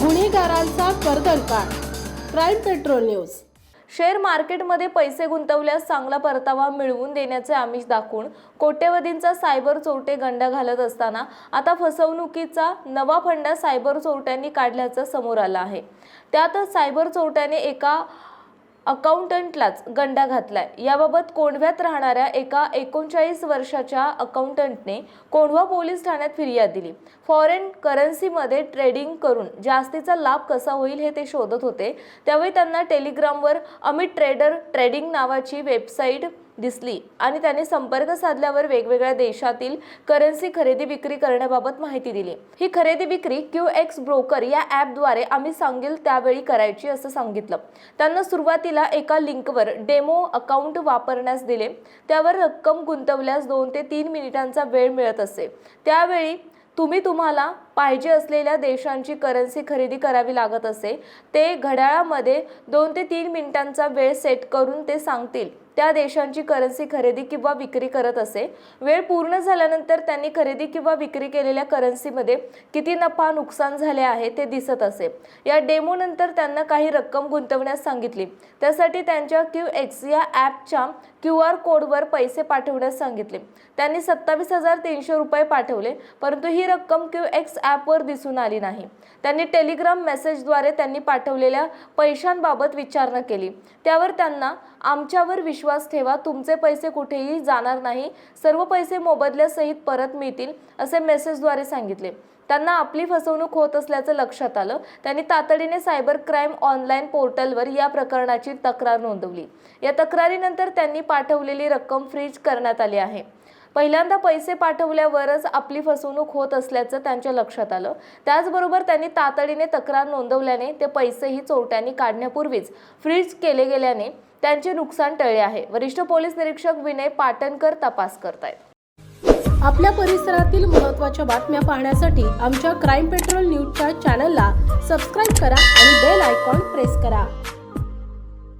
कर्दनपाड crime patrol news. Share मार्केटमध्ये पैसे गुंतवल्यास चांगला परतावा मिळवून देण्याचे आमिष दाखवून कोट्यवधींचा सायबर चोरटे गंडा घालत असताना आता फसवणुकीचा नवा फंडा सायबर चोरट्यांनी काढल्याचं समोर आलं आहे. त्यातच सायबर चोरट्याने एका अकाउंटंटलाच गंडा घातलाय. याबाबत कोंढव्यात राहणाऱ्या एका एकोणचाळीस वर्षाच्या अकाउंटंटने कोंढवा पोलीस ठाण्यात फिर्याद दिली. फॉरेन करन्सीमध्ये ट्रेडिंग करून जास्तीचा लाभ कसा होईल हे ते शोधत होते. त्यावेळी त्यांना टेलिग्रामवर अमित ट्रेडर ट्रेडिंग नावाची वेबसाईट दिसली. आणि त्याने संपर्क साधल्यावर वेगवेगळ्या देशातील करन्सी खरेदी विक्री करण्याबाबत माहिती दिली. ही खरेदी विक्री क्यू एक्स ब्रोकर या ॲपद्वारे आम्ही सांगेल त्यावेळी करायची असं सांगितलं. त्यांना सुरुवातीला एका लिंकवर डेमो अकाउंट वापरण्यास दिले. त्यावर रक्कम गुंतवल्यास दोन ते तीन मिनिटांचा वेळ मिळत असे. त्यावेळी तुम्ही तुम्हाला पाहिजे असलेल्या देशांची करन्सी खरेदी करावी लागत असे. ते घड्याळामध्ये दोन ते तीन मिनिटांचा वेळ सेट करून ते सांगतील. त्या देशांची करन्सी खरेदी किंवा विक्री करत असे. वेळ पूर्ण झाल्यानंतर त्यांनी खरेदी किंवा विक्री केलेल्या करन्सीमध्ये किती नफा नुकसान झाले आहे ते दिसत असे. या डेमो नंतर त्यांना काही रक्कम गुंतवण्यास सांगितली. त्यासाठी त्यांच्या क्यू एक्स या ॲपच्या क्यू आर कोडवर पैसे पाठवण्यास सांगितले. त्यांनी सत्तावीस हजार तीनशे रुपये पाठवले परंतु ही रक्कम क्यू एक्स ॲपवर दिसून आली नाही. त्यांनी टेलिग्राम मेसेजद्वारे त्यांनी पाठवलेल्या पैशांबाबत विचारणा केली. त्यावर त्यांना आमच्यावर विश्वास ठेवा तुमचे पैसे कुठेही जाणार नाही सर्व पैसे मोबदल्यासहित परत मिळतील असे मेसेजद्वारे सांगितले. त्यांना आपली फसवणूक होत असल्याचं लक्षात आलं. त्यांनी तातडीने सायबर क्राईम ऑनलाईन पोर्टलवर या प्रकरणाची तक्रार नोंदवली. या तक्रारीनंतर त्यांनी पाठवलेली रक्कम फ्रीज करण्यात आली आहे. पहिल्यांदा पैसे पाठवल्यावरच आपली फसवणूक होत असल्याचं त्यांच्या लक्षात आलं. त्याचबरोबर त्यांनी तातडीने तक्रार नोंदवल्याने ते पैसेही चोरट्यांनी काढण्यापूर्वीच फ्रीज केले गेल्याने त्यांचे नुकसान टळले आहे. वरिष्ठ पोलीस निरीक्षक विनय पाटणकर तपास करतायत. आपल्या परिसरातील महत्त्वाच्या बातम्या पाहण्यासाठी आमच्या क्राईम पेट्रोल न्यूजच्या चॅनलला सबस्क्राईब करा आणि बेल आयकॉन प्रेस करा.